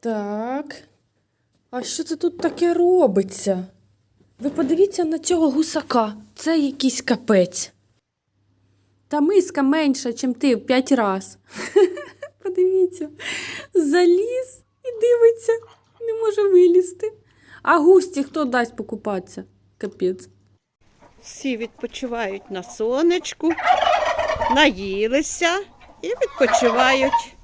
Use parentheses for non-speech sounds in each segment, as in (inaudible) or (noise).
Так. А що це тут таке робиться? Ви подивіться на цього гусака. Це якийсь капець. Та миска менша, ніж ти в п'ять раз. (laughs) Подивіться, заліз і дивиться, не може вилізти. А густі хто дасть покупатися? Капець. Всі відпочивають на сонечку, наїлися і відпочивають.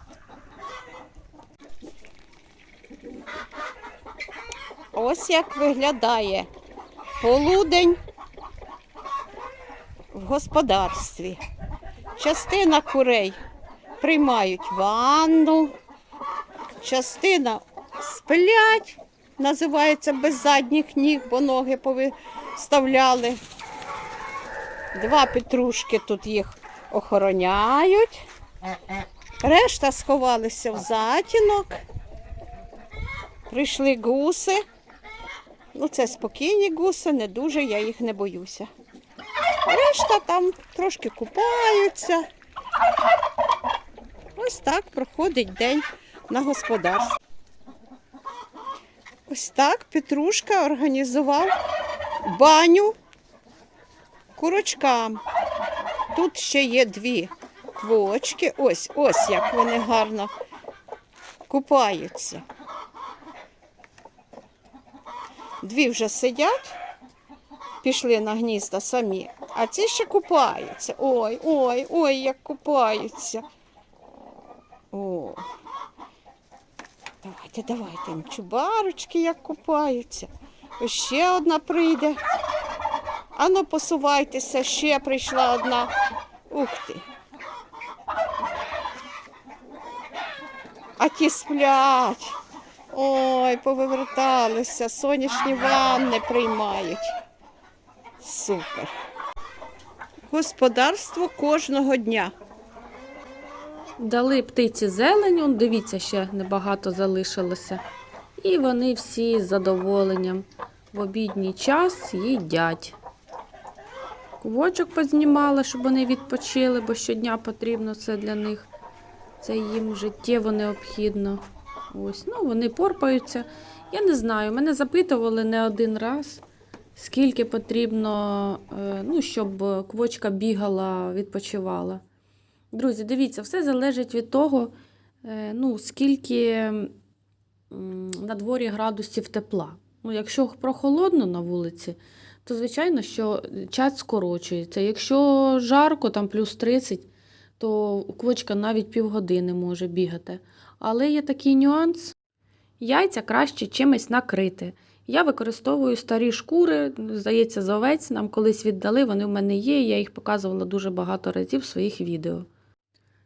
Ось як виглядає полудень в господарстві. Частина курей приймають ванну, частина сплять, називається без задніх ніг, бо ноги повиставляли. Два петрушки тут їх охороняють. Решта сховалися в затінок. Прийшли гуси. Ну, це спокійні гуси, не дуже, я їх не боюся. Решта там трошки купаються. Ось так проходить день на господарстві. Ось так Петрушка організував баню курочкам. Тут ще є дві квочки. Ось, ось як вони гарно купаються. Дві вже сидять, пішли на гнізда самі, а ці ще купаються. Ой, ой, ой, як купаються. О. Давайте, давайте, чубарочки як купаються. Ще одна прийде. Ану, посувайтеся, ще прийшла одна. Ух ти. А ті сплять. Ой, повиверталися, сонячні ванни приймають. Супер. Господарство кожного дня. Дали птиці зелень, он, дивіться, ще небагато залишилося. І вони всі з задоволенням в обідній час їдять. Кувочок познімали, щоб вони відпочили, бо щодня потрібно це для них. Це їм життєво необхідно. Ось, ну, вони порпаються. Я не знаю, мене запитували не один раз, скільки потрібно, е, ну, щоб квочка бігала, відпочивала. Друзі, дивіться, все залежить від того, е, ну, скільки на дворі градусів тепла. Ну, якщо прохолодно на вулиці, то звичайно, що час скорочується. Якщо жарко, там плюс 30, то квочка навіть півгодини може бігати. Але є такий нюанс: яйця краще чимось накрити. Я використовую старі шкури, здається, з овець нам колись віддали, вони в мене є, я їх показувала дуже багато разів в своїх відео.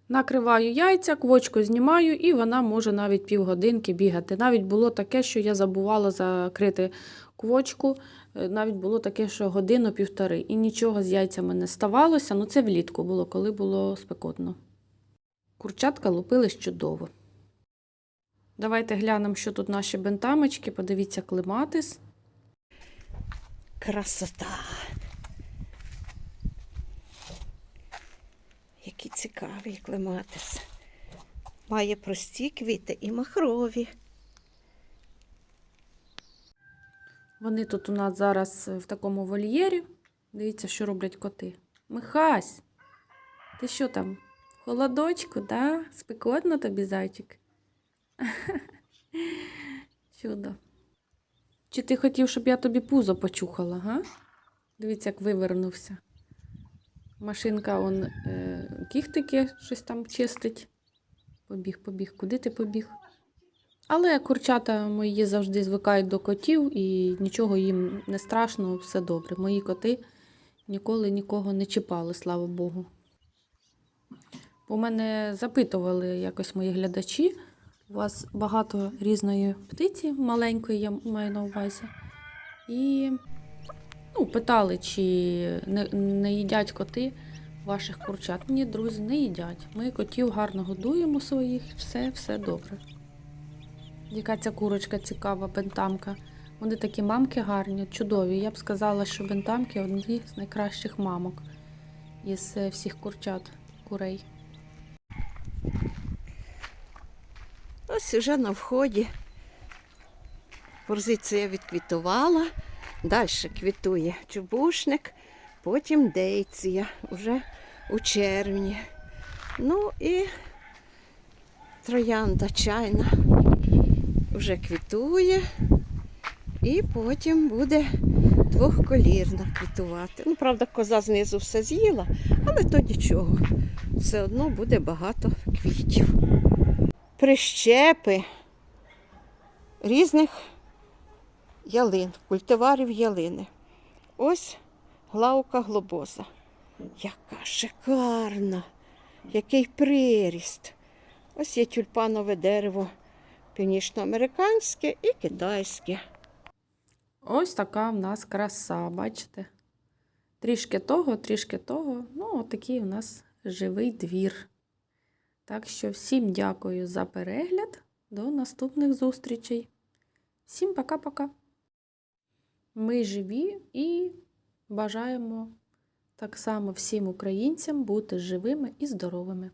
Накриваю яйця, квочку знімаю, і вона може навіть півгодинки бігати. Навіть було таке, що я забувала закрити квочку, е, навіть було таке, що годину-півтори, і нічого з яйцями не ставалося. Ну це влітку було, коли було спекотно. Курчатка лупились чудово. Давайте глянемо, що тут наші бентамочки. Подивіться клематис. Красота. Які цікаві клематис. Має прості квіти і махрові. Вони тут у нас зараз в такому вольєрі. Дивіться, що роблять коти. Михась, ти що там? Холодочку, да? Спекотно тобі зайчик? (laughs) Чудо. Чи ти хотів, щоб я тобі пузо почухала, га? Дивіться, як вивернувся. Машинка он е, кіхтики щось там чистить. Побіг, побіг. Куди ти побіг? Але курчата мої завжди звикають до котів і нічого їм не страшно, все добре. Мої коти ніколи нікого не чіпали, слава Богу. У мене запитували якось мої глядачі. У вас багато різної птиці, маленької, я маю на увазі. І ну, питали, чи не, не їдять коти ваших курчат. Ні, друзі, не їдять. Ми котів гарно годуємо своїх, все, все добре. Яка ця курочка цікава, бентамка. Вони такі мамки гарні, чудові. Я б сказала, що бентамки одні з найкращих мамок із е, всіх курчат, курей. Ось уже на вході. Форзиція відквітувала, далі квітує чубушник, потім дейція уже у червні. Ну і троянда чайна вже квітує, і потім буде двохколірна квітувати. Ну, правда, коза знизу все з'їла, але то нічого. Все одно буде багато квітів. Прищепи різних ялин, культиварів ялини. Ось глаука глобоза. Яка шикарна, який приріст. Ось є тюльпанове дерево північноамериканське і китайське. Ось така в нас краса, бачите? Трішки того, трішки того. Ну, отакий у нас живий двір. Так що всім дякую за перегляд. До наступних зустрічей. Всім пока-пока. Ми живі і бажаємо так само всім українцям бути живими і здоровими.